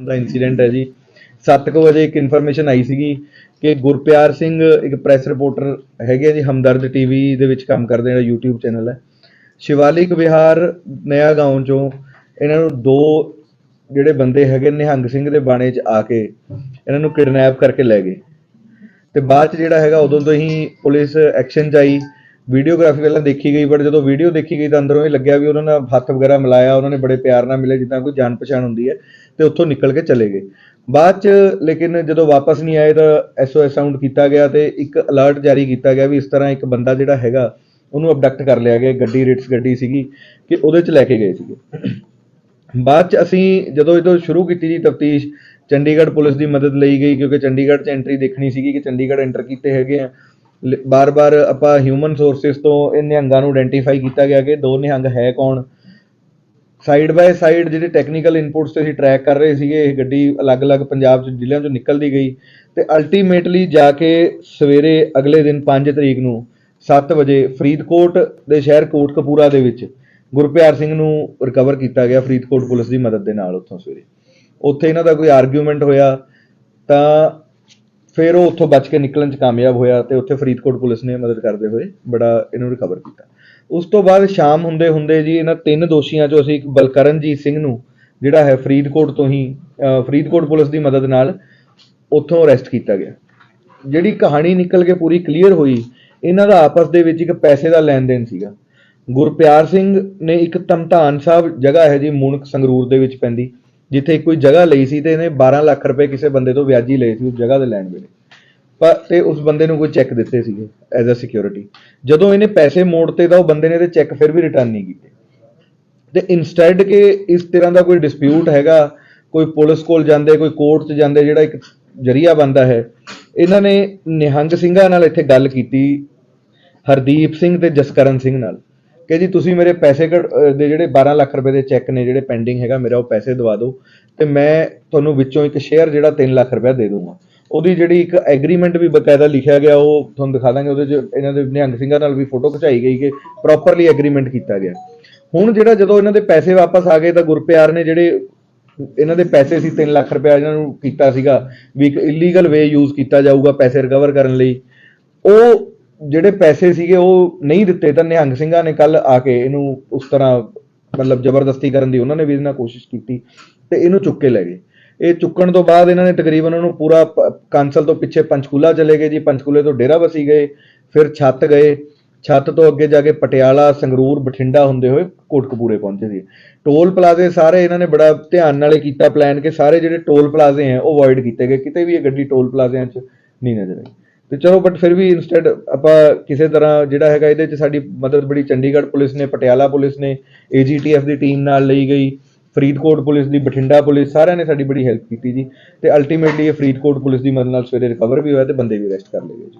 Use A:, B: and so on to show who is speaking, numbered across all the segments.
A: ਦਾ incident ਹੈ ਜੀ। 7:00 ਵਜੇ ਇੱਕ ਇਨਫੋਰਮੇਸ਼ਨ ਆਈ ਸੀਗੀ ਕਿ ਗੁਰਪਿਆਰ ਸਿੰਘ ਇੱਕ ਪ੍ਰੈਸ ਰਿਪੋਰਟਰ ਹੈਗੇ ਆ ਜੀ, ਹਮਦਰਦ ਟੀਵੀ ਦੇ ਵਿੱਚ ਕੰਮ ਕਰਦੇ ਜਿਹੜਾ YouTube ਚੈਨਲ ਹੈ। ਸ਼ਿਵਾਲਿਕ ਵਿਹਾਰ ਨਇਆ ਗਾਉਂ ਚੋਂ ਇਹਨਾਂ ਨੂੰ ਦੋ ਜਿਹੜੇ ਬੰਦੇ ਹੈਗੇ ਨਿਹੰਗ ਸਿੰਘ ਦੇ ਬਾਣੇ 'ਚ ਆ ਕੇ ਇਹਨਾਂ ਨੂੰ ਕਿਡਨੈਪ ਕਰਕੇ ਲੈ ਗਏ। ਤੇ ਬਾਅਦ 'ਚ ਜਿਹੜਾ ਹੈਗਾ, ਉਦੋਂ ਤੋਂ ਹੀ ਪੁਲਿਸ ਐਕਸ਼ਨ 'ਚ ਆਈ। ਵੀਡੀਓਗ੍ਰਾਫੀ ਪਹਿਲਾਂ ਦੇਖੀ ਗਈ ਬਟ ਜਦੋਂ ਵੀਡੀਓ ਦੇਖੀ ਗਈ ਤਾਂ ਅੰਦਰੋਂ ਇਹ ਲੱਗਿਆ ਵੀ ਉਹਨਾਂ ਨੇ ਹੱਥ ਵਗੈਰਾ ਮਿਲਾਇਆ, ਉਹਨਾਂ ਨੇ ਬੜੇ ਪਿਆਰ ਨਾਲ ਮਿਲੇ, ਜਿੱਦਾਂ ਕੋਈ ਜਾਣ ਪਛਾਣ ਹੁੰਦੀ ਹੈ। ਤੇ ਉੱਥੋਂ ਨਿਕਲ ਕੇ ਚਲੇ ਗਏ। ਬਾਅਦ 'ਚ ਲੇਕਿਨ ਜਦੋਂ ਵਾਪਸ ਨਹੀਂ ਆਏ ਤਾਂ ਐਸਓਐਸ ਸਾਊਂਡ ਕੀਤਾ ਗਿਆ ਤੇ ਇੱਕ ਅਲਰਟ ਜਾਰੀ ਕੀਤਾ ਗਿਆ ਵੀ ਇਸ ਤਰ੍ਹਾਂ ਇੱਕ ਬੰਦਾ ਜਿਹੜਾ ਹੈਗਾ, ਉਹਨੂੰ ਅਬਡਕਟ ਕਰ ਲਿਆ ਗਿਆ, ਗੱਡੀ ਰਿਟਸ ਗੱਡੀ ਸੀਗੀ ਕਿ ਉਹਦੇ 'ਚ ਲੈ ਕੇ ਗਏ ਸੀਗੇ। ਬਾਅਦ ਚ ਅਸੀਂ ਜਦੋਂ ਇਹ ਤੋਂ ਸ਼ੁਰੂ ਕੀਤੀ ਜੀ ਤਫਤੀਸ਼, ਚੰਡੀਗੜ੍ਹ ਪੁਲਿਸ ਦੀ ਮਦਦ ਲਈ ਗਈ ਕਿਉਂਕਿ ਚੰਡੀਗੜ੍ਹ ਚ ਐਂਟਰੀ ਦੇਖਣੀ ਸੀਗੀ ਕਿ ਚੰਡੀਗੜ੍ਹ ਐਂਟਰ ਕੀਤੇ ਹੈਗੇ ਆ। ਬਾਰ-ਬਾਰ ਆਪਾਂ ਹਿਊਮਨ ਸੋਰਸਸ ਤੋਂ ਇਹ ਨਿਹੰਗਾਂ ਨੂੰ ਆਇਡੈਂਟੀਫਾਈ ਕੀਤਾ ਗਿਆ ਕਿ ਦੋ ਨਿਹੰਗ ਹੈ ਕੌਣ? ਸਾਈਡ ਬਾਏ ਸਾਈਡ ਜਿਹੜੇ ਟੈਕਨੀਕਲ ਇਨਪੁਟਸ ਤੇ ਅਸੀਂ ਟਰੈਕ ਕਰ ਰਹੇ ਸੀਗੇ, ਇਹ ਗੱਡੀ ਅਲੱਗ-ਅਲੱਗ ਪੰਜਾਬ ਚ ਜ਼ਿਲ੍ਹਿਆਂ ਚੋਂ ਨਿਕਲਦੀ ਗਈ ਤੇ ਅਲਟੀਮੇਟਲੀ ਜਾ ਕੇ ਸਵੇਰੇ ਅਗਲੇ ਦਿਨ 5 ਤਰੀਕ ਨੂੰ 7 ਵਜੇ ਫਰੀਦਕੋਟ ਦੇ ਸ਼ਹਿਰ ਕੋਟਕਪੂਰਾ ਦੇ ਵਿੱਚ ਗੁਰਪਿਆਰ ਸਿੰਘ ਨੂੰ ਰਿਕਵਰ ਕੀਤਾ ਗਿਆ ਫਰੀਦਕੋਟ ਪੁਲਿਸ ਦੀ ਮਦਦ ਦੇ ਨਾਲ ਉੱਥੋਂ ਸਵੇਰੇ। ਉੱਥੇ ਇਹਨਾਂ ਦਾ ਕੋਈ ਆਰਗੂਮੈਂਟ ਹੋਇਆ ਤਾਂ ਫਿਰ ਉਹ ਉੱਥੋਂ ਬਚ ਕੇ ਨਿਕਲਣ 'ਚ ਕਾਮਯਾਬ ਹੋਇਆ ਤੇ ਉੱਥੇ ਫਰੀਦਕੋਟ ਪੁਲਿਸ ਨੇ ਮਦਦ ਕਰਦੇ ਹੋਏ ਬੜਾ ਇਹਨੂੰ ਰਿਕਵਰ ਕੀਤਾ। ਉਸ ਤੋਂ ਬਾਅਦ ਸ਼ਾਮ ਹੁੰਦੇ ਹੁੰਦੇ ਜੀ ਇਹਨਾਂ ਤਿੰਨ ਦੋਸ਼ੀਆਂ 'ਚੋਂ ਅਸੀਂ ਇੱਕ ਬਲਕਰਨਜੀਤ ਸਿੰਘ ਨੂੰ, ਜਿਹੜਾ ਹੈ ਫਰੀਦਕੋਟ ਤੋਂ ਹੀ ਫਰੀਦਕੋਟ ਪੁਲਿਸ ਦੀ ਮਦਦ ਨਾਲ ਉੱਥੋਂ ਅਰੈਸਟ ਕੀਤਾ ਗਿਆ। ਜਿਹੜੀ ਕਹਾਣੀ ਨਿਕਲ ਕੇ ਪੂਰੀ ਕਲੀਅਰ ਹੋਈ, ਇਹਨਾਂ ਦਾ ਆਪਸ ਦੇ ਵਿੱਚ ਇੱਕ ਪੈਸੇ ਦਾ ਲੈਣ ਦੇਣ ਸੀਗਾ। ਗੁਰਪਿਆਰ ਸਿੰਘ ਨੇ ਇੱਕ ਤਮਤਾਨ ਸਾਹਿਬ ਜਗ੍ਹਾ ਹੈ ਜੀ ਮੁਣਕ ਸੰਗਰੂਰ ਦੇ ਵਿੱਚ ਪੈਂਦੀ, ਜਿੱਥੇ ਕੋਈ ਜਗ੍ਹਾ ਲਈ ਸੀ ਤੇ ਇਹਨੇ 12 ਲੱਖ ਰੁਪਏ ਕਿਸੇ ਬੰਦੇ ਤੋਂ ਵਿਆਜੀ ਲਏ ਸੀ, ਉਸ ਜਗ੍ਹਾ ਦੇ ਲੈਣ ਵੇਲੇ। ਪਰ ਤੇ ਉਸ ਬੰਦੇ ਨੂੰ ਕੋਈ ਚੈੱਕ ਦਿੱਤੇ ਸੀਗੇ ਐਜ਼ ਅ ਸਿਕਿਉਰਿਟੀ ਜਦੋਂ ਇਹਨੇ ਪੈਸੇ ਮੋੜ ਤੇ ਤਾਂ ਉਹ ਬੰਦੇ ਨੇ ਤੇ ਚੈੱਕ ਫਿਰ ਵੀ ਰਿਟਰਨ ਨਹੀਂ ਕੀਤੇ। ਤੇ ਇਨਸਟੈਡ ਕਿ ਇਸ ਤਰ੍ਹਾਂ ਦਾ ਕੋਈ ਡਿਸਪਿਊਟ ਹੈਗਾ, ਕੋਈ ਪੁਲਿਸ ਕੋਲ ਜਾਂਦੇ, ਕੋਈ ਕੋਰਟ 'ਚ ਜਾਂਦੇ, ਜਿਹੜਾ ਇੱਕ ਜਰੀਆ ਬੰਦਾ ਹੈ, ਇਹਨਾਂ ਨੇ ਨਿਹੰਗ ਸਿੰਘਾਂ ਨਾਲ ਇੱਥੇ ਗੱਲ ਕੀਤੀ, ਹਰਦੀਪ ਸਿੰਘ ਤੇ ਜਸਕਰਨ ਸਿੰਘ ਨਾਲ, ਕਿ ਜੀ ਤੁਸੀਂ ਮੇਰੇ ਪੈਸੇ ਕੱਢ- ਦੇ ਜਿਹੜੇ 12 ਲੱਖ ਰੁਪਏ ਦੇ ਚੈੱਕ ਨੇ ਜਿਹੜੇ ਪੈਂਡਿੰਗ ਹੈਗਾ, ਮੇਰਾ ਉਹ ਪੈਸੇ ਦਵਾ ਦਿਓ, ਤੇ ਮੈਂ ਤੁਹਾਨੂੰ ਵਿੱਚੋਂ ਇੱਕ ਸ਼ੇਅਰ ਜਿਹੜਾ 3 ਲੱਖ ਰੁਪਏ ਦੇ ਦੂੰਗਾ। ਉਹਦੀ ਜਿਹੜੀ ਇੱਕ ਐਗਰੀਮੈਂਟ ਵੀ ਬਕਾਇਦਾ ਲਿਖਿਆ ਗਿਆ, ਉਹ ਤੁਹਾਨੂੰ ਦਿਖਾ ਦਾਂਗੇ, ਉਹਦੇ 'ਚ ਇਹਨਾਂ ਦੇ ਨਿਹੰਗ ਸਿੰਘਾਂ ਨਾਲ ਵੀ ਫੋਟੋ ਖਿਚਾਈ ਗਈ ਕਿ ਪ੍ਰੋਪਰਲੀ ਐਗਰੀਮੈਂਟ ਕੀਤਾ ਗਿਆ। ਹੁਣ ਜਿਹੜਾ ਜਦੋਂ ਇਹਨਾਂ ਦੇ ਪੈਸੇ ਵਾਪਸ ਆ ਗਏ ਤਾਂ ਗੁਰਪਿਆਰ ਨੇ ਜਿਹੜੇ ਇਹਨਾਂ ਦੇ ਪੈਸੇ ਸੀ 3 ਲੱਖ ਰੁਪਏ ਇਹਨਾਂ ਨੂੰ ਕੀਤਾ ਸੀਗਾ ਵੀ ਇੱਕ ਇਲੀਗਲ ਵੇ ਯੂਜ਼ ਕੀਤਾ ਜਾਊਗਾ ਪੈਸੇ ਰਿਕਵਰ ਕਰਨ ਲਈ। ਉਹ ਜਿਹੜੇ ਪੈਸੇ ਸੀਗੇ, ਉਹ ਨਹੀਂ ਦਿੱਤੇ ਤਾਂ ਨਿਹੰਗ ਸਿੰਘਾਂ ਨੇ ਕੱਲ ਆ ਕੇ ਇਹਨੂੰ ਉਸ ਤਰ੍ਹਾਂ ਮਤਲਬ ਜ਼ਬਰਦਸਤੀ ਕਰਨ ਦੀ ਉਹਨਾਂ ਨੇ ਵੀ ਇਹਨਾਂ ਕੋਸ਼ਿਸ਼ ਕੀਤੀ ਤੇ ਇਹਨੂੰ ਚੁੱਕ ਕੇ ਲੈ ਗਏ। ਇਹ ਚੁੱਕਣ ਤੋਂ ਬਾਅਦ ਇਹਨਾਂ ਨੇ ਤਕਰੀਬਨ ਉਹਨੂੰ ਪੂਰਾ ਕਾਂਸਲ ਤੋਂ ਪਿੱਛੇ ਪੰਚਕੂਲਾ ਚਲੇ ਗਏ ਜੀ। ਪੰਚਕੂਲੇ ਤੋਂ ਡੇਰਾ ਬਸੀ ਗਏ, ਫਿਰ ਛੱਤ ਗਏ। ਛੱਤ ਤੋਂ ਅੱਗੇ ਜਾ ਕੇ ਪਟਿਆਲਾ, ਸੰਗਰੂਰ, ਬਠਿੰਡਾ ਹੁੰਦੇ ਹੋਏ ਕੋਟਕਪੂਰੇ ਪਹੁੰਚੇ ਸੀ। ਟੋਲ ਪਲਾਜ਼ੇ ਸਾਰੇ ਇਹਨਾਂ ਨੇ ਬੜਾ ਧਿਆਨ ਨਾਲੇ ਕੀਤਾ ਪਲਾਨ ਕਿ ਸਾਰੇ ਜਿਹੜੇ ਟੋਲ ਪਲਾਜ਼ੇ ਹੈ, ਉਹ ਅਵੋਇਡ ਕੀਤੇ ਗਏ। ਕਿਤੇ ਵੀ ਇਹ ਗੱਡੀ ਟੋਲ ਪਲਾਜ਼ਿਆਂ 'ਚ ਨਹੀਂ ਨਜ਼ਰ ਆਈ। ਤੇ ਚਲੋ ਬਟ ਫਿਰ ਵੀ ਇਨਸਟੈਡ ਆਪਾਂ ਕਿਸੇ ਤਰ੍ਹਾਂ ਜਿਹੜਾ ਹੈਗਾ ਇਹਦੇ 'ਚ ਸਾਡੀ ਮਦਦ ਬੜੀ ਚੰਡੀਗੜ੍ਹ ਪੁਲਿਸ ਨੇ, ਪਟਿਆਲਾ ਪੁਲਿਸ ਨੇ ਏਜੀਟੀਐਫ ਦੀ ਟੀਮ ਨਾਲ ਲਈ ਗਈ। ਫਰੀਦਕੋਟ ਪੁਲਿਸ ਦੀ ਬਠਿੰਡਾ ਪੁਲਿਸ ਸਾਰਿਆਂ ਨੇ ਸਾਡੀ ਬੜੀ ਹੈਲਪ ਕੀਤੀ ਜੀ ਤੇ ਅਲਟੀਮੇਟਲੀ ਇਹ ਫਰੀਦਕੋਟ ਪੁਲਿਸ ਦੀ ਮਦਦ ਨਾਲ ਸਵੇਰੇ ਰਿਕਵਰ ਵੀ ਹੋਇਆ ਤੇ ਬੰਦੇ ਵੀ ਅਰੈਸਟ ਕਰ ਲਏ ਗਏ ਜੀ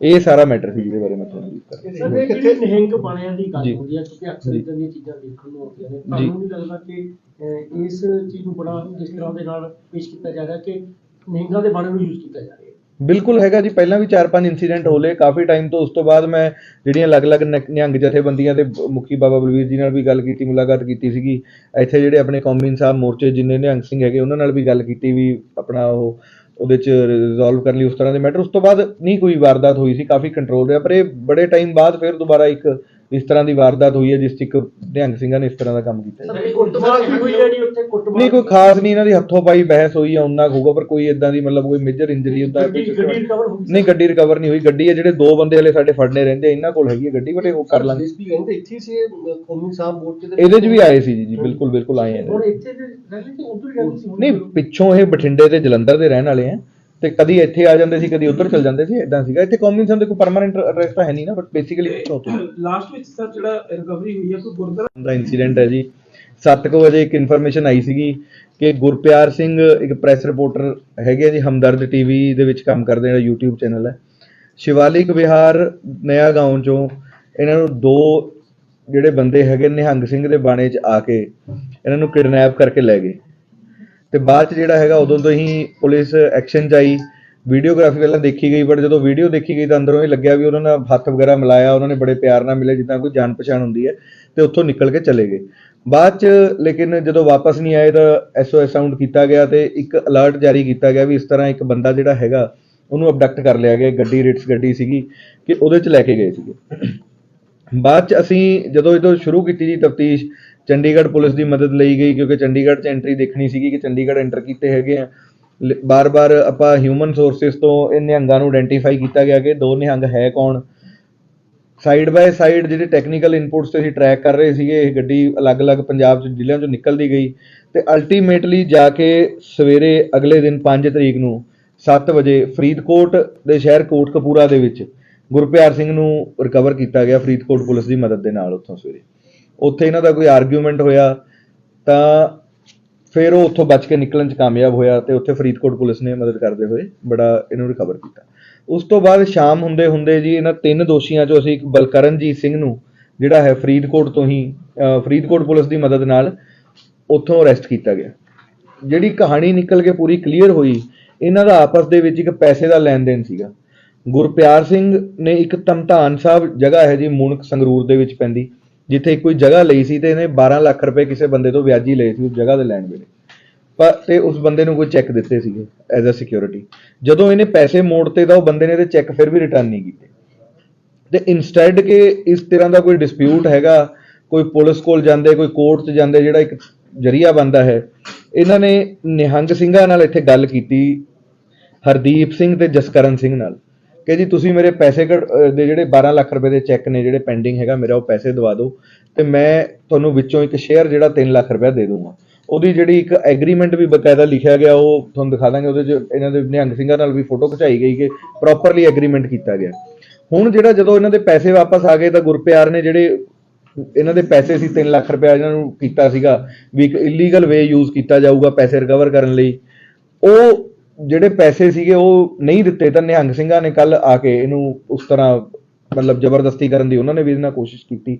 A: ਇਹ ਸਾਰਾ ਮੈਟਰ ਸੀ ਜਿਹਦੇ ਬਾਰੇ ਮੈਂ ਤੁਹਾਨੂੰ ਰਿਹਾ
B: ਸਰ ਇਹ ਜਿਹੜੇ ਨਿਹੰਗ ਬਾਣਿਆਂ ਦੀ ਗੱਲ। ਹੁੰਦੀ ਹੈ ਕਿਉਂਕਿ ਅਕਸਰ। ਇਦਾਂ ਦੀਆਂ ਚੀਜ਼ਾਂ ਦੇਖਣ ਨੂੰ ਆਉਂਦੀਆਂ ਨੇ। ਤੁਹਾਨੂੰ ਨਹੀਂ ਲੱਗਦਾ ਕਿ ਇਸ ਚੀਜ਼ ਨੂੰ ਬੜਾ ਇਸ ਤਰ੍ਹਾਂ ਦੇ ਨਾਲ ਪੇਸ਼ ਕੀਤਾ ਜਾ ਰਿਹਾ ਕਿ ਨਿਹੰਗਾਂ ਦੇ ਬਾਣੇ ਨੂੰ ਯੂਜ਼ ਕੀਤਾ ਜਾ ਰਿਹਾ ਹੈ
A: ਬਿਲਕੁਲ ਹੈਗਾ ਜੀ, ਪਹਿਲਾਂ ਵੀ 4-5 ਇਨਸੀਡੈਂਟ ਹੋਲੇ ਕਾਫੀ ਟਾਈਮ ਤੋਂ ਉਸ ਤੋਂ ਬਾਅਦ ਮੈਂ ਜਿਹੜੀਆਂ ਅਲੱਗ-ਅਲੱਗ ਨਿਹੰਗ ਜਥੇਬੰਦੀਆਂ ਦੇ ਮੁਖੀ ਬਾਬਾ ਬਲਵੀਰ ਜੀ ਨਾਲ ਵੀ ਗੱਲ ਕੀਤੀ, ਮੁਲਾਕਾਤ ਕੀਤੀ ਸੀਗੀ। ਇੱਥੇ ਜਿਹੜੇ ਆਪਣੇ ਕੌਮੀ ਇਨਸਾਫ ਮੋਰਚੇ ਜਿੰਨੇ ਨਿਹੰਗ ਸਿੰਘ ਹੈਗੇ, ਉਹਨਾਂ ਨਾਲ ਵੀ ਗੱਲ ਕੀਤੀ ਵੀ ਆਪਣਾ ਉਹ, ਉਹਦੇ ਚ ਰਿਜ਼ੋਲਵ ਕਰਨ ਲਈ ਉਸ ਤਰ੍ਹਾਂ ਦੇ ਮੈਟਰ ਉਸ ਤੋਂ ਬਾਅਦ ਨਹੀਂ ਕੋਈ ਵਾਰਦਾਤ ਹੋਈ ਸੀ, ਕਾਫੀ ਕੰਟਰੋਲ ਰਿਹਾ, ਪਰ ਇਹ ਬੜੇ ਟਾਈਮ ਬਾਅਦ ਫਿਰ ਦੁਬਾਰਾ ਇੱਕ ਇਸ ਤਰ੍ਹਾਂ ਦੀ ਵਾਰਦਾਤ ਹੋਈ ਹੈ ਜਿਸ 'ਚ ਇੱਕ ਨਿਹੰਗ ਸਿੰਘਾਂ ਨੇ ਇਸ ਤਰ੍ਹਾਂ ਦਾ ਕੰਮ ਕੀਤਾ
B: ਸਰ ਇਹ ਕੁੱਟਮਾਰ ਵੀ ਹੋਈ ਹੈ ਜੀ ਉੱਥੇ ਕੁੱਟਮਾਰ
A: ਨਹੀਂ ਕੋਈ ਖਾਸ ਨਹੀਂ ਇਹਨਾਂ ਦੀ ਹੱਥੋਂ ਪਾਈ ਬਹਿਸ ਹੋਈ ਆ ਉਹਨਾਂ ਹੋਊਗਾ ਪਰ ਕੋਈ ਇਦਾਂ ਦੀ ਮਤਲਬ ਕੋਈ ਮੇਜਰ ਇੰਜਰੀ ਹੁੰਦਾ
B: ਗੱਡੀ ਰਿਕਵਰ
A: ਨਹੀਂ ਗੱਡੀ ਰਿਕਵਰ ਨਹੀਂ ਹੋਈ। ਗੱਡੀ ਹੈ ਜਿਹੜੇ ਦੋ ਬੰਦੇ ਹਲੇ ਸਾਡੇ ਫੜਨੇ ਰਹਿੰਦੇ ਆ, ਇਹਨਾਂ ਕੋਲ ਹੈਗੀ ਹੈ ਗੱਡੀ ਬਟ ਉਹ ਕਰ ਲਾਂਗੇ।
B: ਐਸਪੀ ਕਹਿੰਦੇ ਇੱਥੇ ਸੀ ਕੌਮੀ ਸਾਹਿਬ ਮੋਰਚੇ ਦੇ
A: ਇਹਦੇ 'ਚ ਵੀ ਆਏ ਸੀ ਜੀ ਜੀ ਬਿਲਕੁਲ ਬਿਲਕੁਲ ਆਏ
B: ਹੁਣ
A: ਆ
B: ਇੱਥੇ ਦੇ ਰਹਿੰਦੇ ਕਿ ਉਧਰ ਰਹਿੰਦੇ ਸੀ? ਹੁਣ?
A: ਨਹੀਂ ਪਿੱਛੋਂ ਇਹ ਬਠਿੰਡੇ ਤੇ ਜਲੰਧਰ ਦੇ ਰਹਿਣ ਵਾਲੇ ਆ ਤੇ ਕਦੀ ਇੱਥੇ ਆ ਜਾਂਦੇ ਸੀ ਕਦੀ ਉੱਧਰ ਚਲ ਜਾਂਦੇ ਸੀ ਇਦਾਂ ਸੀਗਾ। ਇੱਥੇ ਕੌਮੀ ਸੰਦ ਕੋਈ ਪਰਮਾਨੈਂਟ ਐਡਰੈਸ ਤਾਂ ਹੈ ਨਹੀਂ ਨਾ ਬਟ ਬੇਸਿਕਲੀ
C: ਲਾਸਟ ਵਿੱਚ ਸਰ ਜਿਹੜਾ ਰਿਕਵਰੀ ਹੋਈ ਹੈ ਕੋਈ ਗੁਰਦੁਆਰਾ
A: ਦਾ ਇਨਸੀਡੈਂਟ ਹੈ ਜੀ। 7:00 ਵਜੇ ਇੱਕ ਇਨਫੋਰਮੇਸ਼ਨ ਆਈ ਸੀਗੀ ਕਿ ਗੁਰਪਿਆਰ ਸਿੰਘ ਇੱਕ ਪ੍ਰੈਸ ਰਿਪੋਰਟਰ ਹੈਗੇ ਜੀ ਹਮਦਰਦ ਟੀਵੀ ਦੇ ਵਿੱਚ ਕੰਮ ਕਰਦੇ ਨੇ YouTube ਚੈਨਲ ਹੈ। ਸ਼ਿਵਾਲਿਕ ਵਿਹਾਰ ਨਇਆ ਗਾਉਂ ਚੋਂ ਇਹਨਾਂ ਨੂੰ ਦੋ ਜਿਹੜੇ ਬੰਦੇ ਹੈਗੇ ਨਿਹੰਗ ਸਿੰਘ ਦੇ ਬਾਣੇ 'ਚ ਆ ਕੇ ਇਹਨਾਂ ਨੂੰ ਕਿਡਨੈਪ ਕਰਕੇ ਲੈ ਗਏ। ਤੇ ਬਾਅਦ 'ਚ ਜਿਹੜਾ ਹੈਗਾ ਉਦੋਂ ਤੋਂ ਹੀ ਪੁਲਿਸ ਐਕਸ਼ਨ 'ਚ ਆਈ। ਵੀਡੀਓਗ੍ਰਾਫੀ ਪਹਿਲਾਂ ਦੇਖੀ ਗਈ ਬਟ ਜਦੋਂ ਵੀਡੀਓ ਦੇਖੀ ਗਈ ਤਾਂ ਅੰਦਰੋਂ ਹੀ ਲੱਗਿਆ ਵੀ ਉਹਨਾਂ ਨਾਲ ਹੱਥ ਵਗੈਰਾ ਮਿਲਾਇਆ, ਉਹਨਾਂ ਨੇ ਬੜੇ ਪਿਆਰ ਨਾਲ ਮਿਲੇ, ਜਿੱਦਾਂ ਕੋਈ ਜਾਣ ਪਛਾਣ ਹੁੰਦੀ ਹੈ, ਤੇ ਉੱਥੋਂ ਨਿਕਲ ਕੇ ਚਲੇ ਗਏ। ਬਾਅਦ ਚ ਲੇਕਿਨ ਜਦੋਂ ਵਾਪਸ ਨਹੀਂ ਆਏ ਤਾਂ ਐਸਓਐਸ ਸਾਊਂਡ ਕੀਤਾ ਗਿਆ ਤੇ ਇੱਕ ਅਲਰਟ ਜਾਰੀ ਕੀਤਾ ਗਿਆ ਵੀ ਇਸ ਤਰ੍ਹਾਂ ਇੱਕ ਬੰਦਾ ਜਿਹੜਾ ਹੈਗਾ, ਉਹਨੂੰ ਅਬਡਕਟ ਕਰ ਲਿਆ ਗਿਆ, ਗੱਡੀ ਰਿਟਸ ਗੱਡੀ ਸੀਗੀ, ਕਿ ਉਹਦੇ ਚ ਲੈ ਕੇ ਗਏ ਸੀਗੇ। ਬਾਅਦ ਚ ਅਸੀਂ ਜਦੋਂ ਇਹ ਤੋਂ ਸ਼ੁਰੂ ਕੀਤੀ ਜੀ ਤਫਤੀਸ਼ ਚੰਡੀਗੜ੍ਹ ਪੁਲਿਸ ਦੀ ਮਦਦ ਲਈ ਗਈ ਕਿਉਂਕਿ ਚੰਡੀਗੜ੍ਹ 'ਚ ਐਂਟਰੀ ਦੇਖਣੀ ਸੀਗੀ ਕਿ ਚੰਡੀਗੜ੍ਹ ਐਂਟਰ ਕੀਤੇ ਹੈਗੇ ਆ। ਬਾਰ-ਬਾਰ ਆਪਾਂ ਹਿਊਮਨ ਸੋਰਸਸ ਤੋਂ ਇਹ ਨਿਹੰਗਾਂ ਨੂੰ ਆਇਡੈਂਟੀਫਾਈ ਕੀਤਾ ਗਿਆ ਕਿ ਦੋ ਨਿਹੰਗ ਹੈ ਕੌਣ। ਸਾਈਡ ਬਾਏ ਸਾਈਡ ਜਿਹੜੇ ਟੈਕਨੀਕਲ ਇਨਪੁਟਸ ਤੇ ਅਸੀਂ ਟਰੈਕ ਕਰ ਰਹੇ ਸੀਗੇ, ਇਹ ਗੱਡੀ ਅਲੱਗ-ਅਲੱਗ ਪੰਜਾਬ ਚ ਜ਼ਿਲ੍ਹਿਆਂ ਚੋਂ ਨਿਕਲਦੀ ਗਈ ਤੇ ਅਲਟੀਮੇਟਲੀ ਜਾ ਕੇ ਸਵੇਰੇ ਅਗਲੇ ਦਿਨ 5 ਤਰੀਕ ਨੂੰ 7 ਵਜੇ ਫਰੀਦਕੋਟ ਦੇ ਸ਼ਹਿਰ ਕੋਟਕਪੂਰਾ ਦੇ ਵਿੱਚ ਗੁਰਪਿਆਰ ਸਿੰਘ ਨੂੰ ਰਿਕਵਰ ਕੀਤਾ ਗਿਆ ਫਰੀਦਕੋਟ ਪੁਲਿਸ ਦੀ ਮਦਦ ਦੇ ਨਾਲ ਉੱਥੋਂ ਸਵੇਰੇ। ਉੱਥੇ ਇਹਨਾਂ ਦਾ ਕੋਈ ਆਰਗੂਮੈਂਟ ਹੋਇਆ, ਤਾਂ ਫਿਰ ਉਹ ਉੱਥੋਂ ਬਚ ਕੇ ਨਿਕਲਣ 'ਚ ਕਾਮਯਾਬ ਹੋਇਆ ਤੇ ਉੱਥੇ ਫਰੀਦਕੋਟ ਪੁਲਿਸ ਨੇ ਮਦਦ ਕਰਦੇ ਹੋਏ ਬੜਾ ਇਹਨੂੰ ਰਿਕਵਰ ਕੀਤਾ। ਉਸ ਤੋਂ ਬਾਅਦ ਸ਼ਾਮ ਹੁੰਦੇ ਹੁੰਦੇ ਜੀ ਇਹਨਾਂ ਤਿੰਨ ਦੋਸ਼ੀਆਂ 'ਚੋਂ ਅਸੀਂ ਇੱਕ ਬਲਕਰਨਜੀਤ ਸਿੰਘ ਨੂੰ, ਜਿਹੜਾ ਹੈ ਫਰੀਦਕੋਟ ਤੋਂ ਹੀ ਫਰੀਦਕੋਟ ਪੁਲਿਸ ਦੀ ਮਦਦ ਨਾਲ ਉੱਥੋਂ ਅਰੈਸਟ ਕੀਤਾ ਗਿਆ। ਜਿਹੜੀ ਕਹਾਣੀ ਨਿਕਲ ਕੇ ਪੂਰੀ ਕਲੀਅਰ ਹੋਈ, ਇਹਨਾਂ ਦਾ ਆਪਸ ਦੇ ਵਿੱਚ ਇੱਕ ਪੈਸੇ ਦਾ ਲੈਣ ਦੇਣ ਸੀਗਾ। ਗੁਰਪਿਆਰ ਸਿੰਘ ਨੇ ਇੱਕ ਧਮਧਾਨ ਸਾਹਿਬ ਜਗ੍ਹਾ ਹੈ ਜੀ ਮੁਣਕ ਸੰਗਰੂਰ ਦੇ ਵਿੱਚ ਪੈਂਦੀ। ਜਿੱਥੇ ਕੋਈ ਜਗ੍ਹਾ ਲਈ ਸੀ ਤੇ ਇਹਨੇ 12 ਲੱਖ ਰੁਪਏ ਕਿਸੇ ਬੰਦੇ ਤੋਂ ਵਿਆਜੀ ਲਏ ਸੀ ਉਸ ਜਗ੍ਹਾ ਦੇ ਲੈਣ ਵੇਲੇ। ਪਰ ਤੇ ਉਸ ਬੰਦੇ ਨੂੰ ਕੋਈ ਚੈੱਕ ਦਿੱਤੇ ਸੀਗੇ ਐਜ਼ ਅ ਸਿਕਿਉਰਿਟੀ ਜਦੋਂ ਇਹਨੇ ਪੈਸੇ ਮੋੜਤੇ ਤਾਂ ਉਹ ਬੰਦੇ ਨੇ ਤੇ ਚੈੱਕ ਫਿਰ ਵੀ ਰਿਟਰਨ ਨਹੀਂ ਕੀਤੇ। ਤੇ ਇਨਸਟੈਡ ਕਿ ਇਸ ਤਰ੍ਹਾਂ ਦਾ ਕੋਈ ਡਿਸਪਿਊਟ ਹੈਗਾ, ਕੋਈ ਪੁਲਿਸ ਕੋਲ ਜਾਂਦੇ, ਕੋਈ ਕੋਰਟ 'ਚ ਜਾਂਦੇ, ਜਿਹੜਾ ਇੱਕ ਜਰੀਆ ਬੰਦਾ ਹੈ, ਇਹਨਾਂ ਨੇ ਨਿਹੰਗ ਸਿੰਘਾਂ ਨਾਲ ਇੱਥੇ ਗੱਲ ਕੀਤੀ, ਹਰਦੀਪ ਸਿੰਘ ਤੇ ਜਸਕਰਨ ਸਿੰਘ ਨਾਲ। ਕਿ ਜੀ ਤੁਸੀਂ ਮੇਰੇ ਪੈਸੇ ਕੱਢ- ਦੇ ਜਿਹੜੇ 12 ਲੱਖ ਰੁਪਏ ਦੇ ਚੈੱਕ ਨੇ ਜਿਹੜੇ ਪੈਂਡਿੰਗ ਹੈਗਾ, ਮੇਰਾ ਉਹ ਪੈਸੇ ਦਵਾ ਦਿਓ ਤੇ ਮੈਂ ਤੁਹਾਨੂੰ ਵਿੱਚੋਂ ਇੱਕ ਸ਼ੇਅਰ ਜਿਹੜਾ 3 ਲੱਖ ਰੁਪਏ ਦੇ ਦੂੰਗਾ। ਉਹਦੀ ਜਿਹੜੀ ਇੱਕ ਐਗਰੀਮੈਂਟ ਵੀ ਬਕਾਇਦਾ ਲਿਖਿਆ ਗਿਆ, ਉਹ ਤੁਹਾਨੂੰ ਦਿਖਾ ਦਾਂਗੇ, ਉਹਦੇ 'ਚ ਇਹਨਾਂ ਦੇ ਨਿਹੰਗ ਸਿੰਘਾਂ ਨਾਲ ਵੀ ਫੋਟੋ ਖਿਚਾਈ ਗਈ ਕਿ ਪ੍ਰੋਪਰਲੀ ਐਗਰੀਮੈਂਟ ਕੀਤਾ ਗਿਆ। ਹੁਣ ਜਿਹੜਾ ਜਦੋਂ ਇਹਨਾਂ ਦੇ ਪੈਸੇ ਵਾਪਸ ਆ ਗਏ ਤਾਂ ਗੁਰਪਿਆਰ ਨੇ ਜਿਹੜੇ ਇਹਨਾਂ ਦੇ ਪੈਸੇ ਸੀ 3 ਲੱਖ ਰੁਪਏ ਇਹਨਾਂ ਨੂੰ ਕੀਤਾ ਸੀਗਾ ਵੀ ਇੱਕ ਇਲੀਗਲ ਵੇ ਯੂਜ਼ ਕੀਤਾ ਜਾਊਗਾ ਪੈਸੇ ਰਿਕਵਰ ਕਰਨ ਲਈ, ਉਹ ਜਿਹੜੇ ਪੈਸੇ ਸੀਗੇ ਉਹ ਨਹੀਂ ਦਿੱਤੇ ਤਾਂ ਨਿਹੰਗ ਸਿੰਘਾਂ ਨੇ ਕੱਲ ਆ ਕੇ ਇਹਨੂੰ ਉਸ ਤਰ੍ਹਾਂ ਮਤਲਬ ਜ਼ਬਰਦਸਤੀ ਕਰਨ ਦੀ ਉਹਨਾਂ ਨੇ ਵੀ ਇਹਨਾਂ ਕੋਸ਼ਿਸ਼ ਕੀਤੀ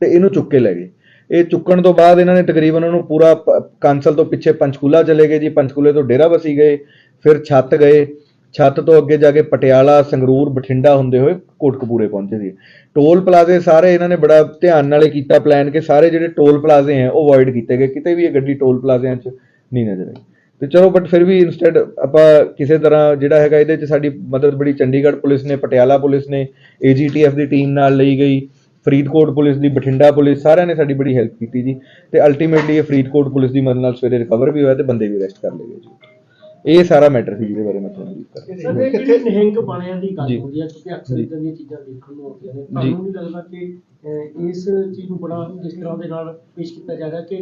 A: ਤੇ ਇਹਨੂੰ ਚੁੱਕ ਕੇ ਲੈ ਗਏ। ਇਹ ਚੁੱਕਣ ਤੋਂ ਬਾਅਦ ਇਹਨਾਂ ਨੇ ਤਕਰੀਬਨ ਉਹਨੂੰ ਪੂਰਾ ਕਾਂਸਲ ਤੋਂ ਪਿੱਛੇ ਪੰਚਕੂਲਾ ਚਲੇ ਗਏ ਜੀ। ਪੰਚਕੂਲੇ ਤੋਂ ਡੇਰਾ ਬਸੀ ਗਏ, ਫਿਰ ਛੱਤ ਗਏ। ਛੱਤ ਤੋਂ ਅੱਗੇ ਜਾ ਕੇ ਪਟਿਆਲਾ, ਸੰਗਰੂਰ, ਬਠਿੰਡਾ ਹੁੰਦੇ ਹੋਏ ਕੋਟਕਪੂਰੇ ਪਹੁੰਚੇ ਸੀ। ਟੋਲ ਪਲਾਜ਼ੇ ਸਾਰੇ ਇਹਨਾਂ ਨੇ ਬੜਾ ਧਿਆਨ ਨਾਲੇ ਕੀਤਾ ਪਲਾਨ ਕਿ ਸਾਰੇ ਜਿਹੜੇ ਟੋਲ ਪਲਾਜ਼ੇ ਹੈ ਉਹ ਅਵੋਇਡ ਕੀਤੇ ਗਏ। ਕਿਤੇ ਵੀ ਇਹ ਗੱਡੀ ਟੋਲ ਪਲਾਜ਼ਿਆਂ 'ਚ ਨਹੀਂ ਨਜ਼ਰ ਆਈ। ਤੇ ਚਲੋ ਬਟ ਫਿਰ ਵੀ ਇਨਸਟੈਡ ਆਪਾਂ ਕਿਸੇ ਤਰ੍ਹਾਂ ਜਿਹੜਾ ਹੈਗਾ ਇਹਦੇ 'ਚ ਸਾਡੀ ਮਦਦ ਬੜੀ ਚੰਡੀਗੜ੍ਹ ਪੁਲਿਸ ਨੇ ਪਟਿਆਲਾ ਪੁਲਿਸ ਨੇ ਏਜੀਟੀਐਫ ਦੀ ਟੀਮ ਨਾਲ ਲਈ ਗਈ ਫਰੀਦਕੋਟ ਪੁਲਿਸ ਦੀ ਬਠਿੰਡਾ ਪੁਲਿਸ ਸਾਰਿਆਂ ਨੇ ਸਾਡੀ ਬੜੀ ਹੈਲਪ ਕੀਤੀ ਜੀ ਤੇ ਅਲਟੀਮੇਟਲੀ ਇਹ ਫਰੀਦਕੋਟ ਪੁਲਿਸ ਦੀ ਮਦਦ ਨਾਲ ਸਵੇਰੇ ਰਿਕਵਰ ਵੀ ਹੋਇਆ ਤੇ ਬੰਦੇ ਵੀ ਅਰੈਸਟ ਕਰ ਲਏ ਗਏ ਜੀ ਇਹ ਸਾਰਾ ਮੈਟਰ ਸੀ ਜਿਹਦੇ ਬਾਰੇ ਮੈਂ ਤੁਹਾਨੂੰ brief ਕਰ ਰਿਹਾ
B: ਜਿਹੜੇ ਨਿਹੰਗ ਬਾਣਿਆਂ ਦੀ ਗੱਲ
A: ਜੀ।
B: ਹੁੰਦੀ ਹੈ ਕਿਉਂਕਿ ਅਕਸਰ
A: ਜੀ।
B: ਇਦਾਂ ਦੀਆਂ ਚੀਜ਼ਾਂ ਦੇਖਣ ਨੂੰ ਆਉਂਦੀਆਂ ਨੇ
A: ਜੀ।
B: ਤੁਹਾਨੂੰ ਨਹੀਂ ਲੱਗਦਾ ਕਿ ਇਸ ਚੀਜ਼ ਨੂੰ ਬੜਾ ਜਿਸ ਤਰ੍ਹਾਂ ਦੇ ਨਾਲ ਪੇਸ਼ ਕੀਤਾ ਜਾ ਰਿਹਾ ਕਿ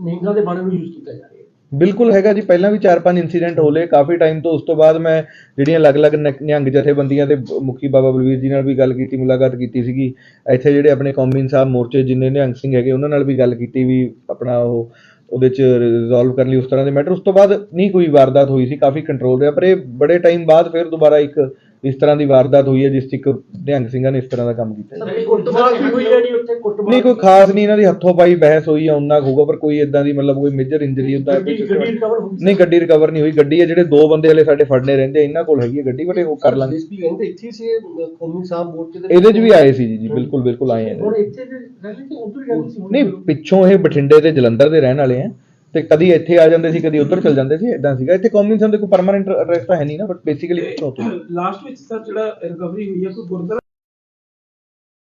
B: ਨਿਹੰਗਾਂ ਦੇ ਬਾਣੇ ਨੂੰ ਯੂਜ਼ ਕੀਤਾ ਜਾ ਰਿਹਾ
A: ਬਿਲਕੁਲ ਹੈਗਾ ਜੀ, ਪਹਿਲਾਂ ਵੀ 4-5 ਇਨਸੀਡੈਂਟ ਹੋ ਲਏ, ਕਾਫੀ ਟਾਈਮ ਤੋਂ ਉਸ ਤੋਂ ਬਾਅਦ ਮੈਂ ਜਿਹੜੀਆਂ ਅਲੱਗ-ਅਲੱਗ ਨਿਹੰਗ ਜਥੇਬੰਦੀਆਂ ਦੇ ਮੁਖੀ ਬਾਬਾ ਬਲਵੀਰ ਜੀ ਨਾਲ ਵੀ ਗੱਲ ਕੀਤੀ, ਮੁਲਾਕਾਤ ਕੀਤੀ ਸੀਗੀ। ਇੱਥੇ ਜਿਹੜੇ ਆਪਣੇ ਕੌਮੀ ਸਾਹਿਬ ਮੋਰਚੇ ਜਿੰਨੇ ਨਿਹੰਗ ਸਿੰਘ ਹੈਗੇ, ਉਹਨਾਂ ਨਾਲ ਵੀ ਗੱਲ ਕੀਤੀ ਵੀ ਆਪਣਾ ਉਹ, ਉਹਦੇ ਚ ਰਿਜ਼ੋਲਵ ਕਰਨ ਲਈ ਉਸ ਤਰ੍ਹਾਂ ਦੇ ਮੈਟਰ ਉਸ ਤੋਂ ਬਾਅਦ ਨਹੀਂ ਕੋਈ ਵਾਰਦਾਤ ਹੋਈ ਸੀ, ਕਾਫੀ ਕੰਟਰੋਲ ਰਿਹਾ, ਪਰ ਇਹ ਬੜੇ ਟਾਈਮ ਬਾਅਦ ਫਿਰ ਦੁਬਾਰਾ ਇੱਕ ਇਸ ਤਰ੍ਹਾਂ ਦੀ ਵਾਰਦਾਤ ਹੋਈ ਹੈ ਜਿਸ 'ਚ ਇੱਕ ਨਿਹੰਗ ਸਿੰਘਾਂ ਨੇ ਇਸ ਤਰ੍ਹਾਂ ਦਾ ਕੰਮ ਕੀਤਾ
B: ਸਰ ਕੁੱਟਮਾਰ ਵੀ ਹੋਈ ਹੈ ਜੀ ਉੱਥੇ ਕੁੱਟਮਾਰ
A: ਨਹੀਂ ਕੋਈ ਖਾਸ ਨਹੀਂ ਇਹਨਾਂ ਦੀ ਹੱਥੋਂ ਪਾਈ ਬਹਿਸ ਹੋਈ ਆ ਉਹਨਾਂ ਕੁ ਹੋਊਗਾ ਪਰ ਕੋਈ ਇਦਾਂ ਦੀ ਮਤਲਬ ਕੋਈ ਮੇਜਰ ਇੰਜਰੀ
B: ਗੱਡੀ ਗੱਡੀ ਹੋਈ
A: ਨਹੀਂ ਗੱਡੀ ਰਿਕਵਰ ਨਹੀਂ ਹੋਈ। ਗੱਡੀ ਹੈ ਜਿਹੜੇ ਦੋ ਬੰਦੇ ਹਲੇ ਸਾਡੇ ਫੜਨੇ ਰਹਿੰਦੇ ਆ, ਇਹਨਾਂ ਕੋਲ ਹੈਗੀ ਹੈ ਗੱਡੀ ਬਟ ਇਹ ਉਹ ਕਰ ਲਾਂਗੇ।
D: ਵੀ ਕਹਿੰਦੇ ਇੱਥੇ ਸੀ ਇਹ ਕੌਮੀ ਸਾਹਿਬ ਮੋਰਚੇ ਦੇ
A: ਇਹਦੇ 'ਚ ਵੀ ਆਏ ਸੀ। ਜੀ ਜੀ ਬਿਲਕੁਲ ਬਿਲਕੁਲ ਆਏ ਆ
B: ਹੁਣ ਇੱਥੇ ਦੇ ਰਹਿੰਦੇ ਕਿ ਉਧਰ ਰਹਿੰਦੇ ਸੀ? ਹੁਣ
A: ਨਹੀਂ ਪਿੱਛੋਂ ਇਹ ਬਠਿੰਡੇ ਤੇ ਜਲੰਧਰ ਦੇ ਰਹਿਣ ਵਾਲੇ ਆ। ਤੇ ਕਦੀ ਇੱਥੇ ਆ ਜਾਂਦੇ ਸੀ ਕਦੀ ਉੱਧਰ ਚਲ ਜਾਂਦੇ ਸੀ ਇਦਾਂ ਸੀਗਾ। ਇੱਥੇ ਕੌਮੀ ਸੰਦ ਕੋਈ ਪਰਮਾਨੈਂਟ ਐਡਰੈਸ ਤਾਂ ਹੈ ਨਹੀਂ ਨਾ ਬਟ ਬੇਸਿਕਲੀ
C: ਲਾਸਟ ਵਿੱਚ ਸਰ ਜਿਹੜਾ ਰਿਕਵਰੀ ਹੋਈ ਹੈ ਕੋਈ ਗੁਰਦੁਆਰਾ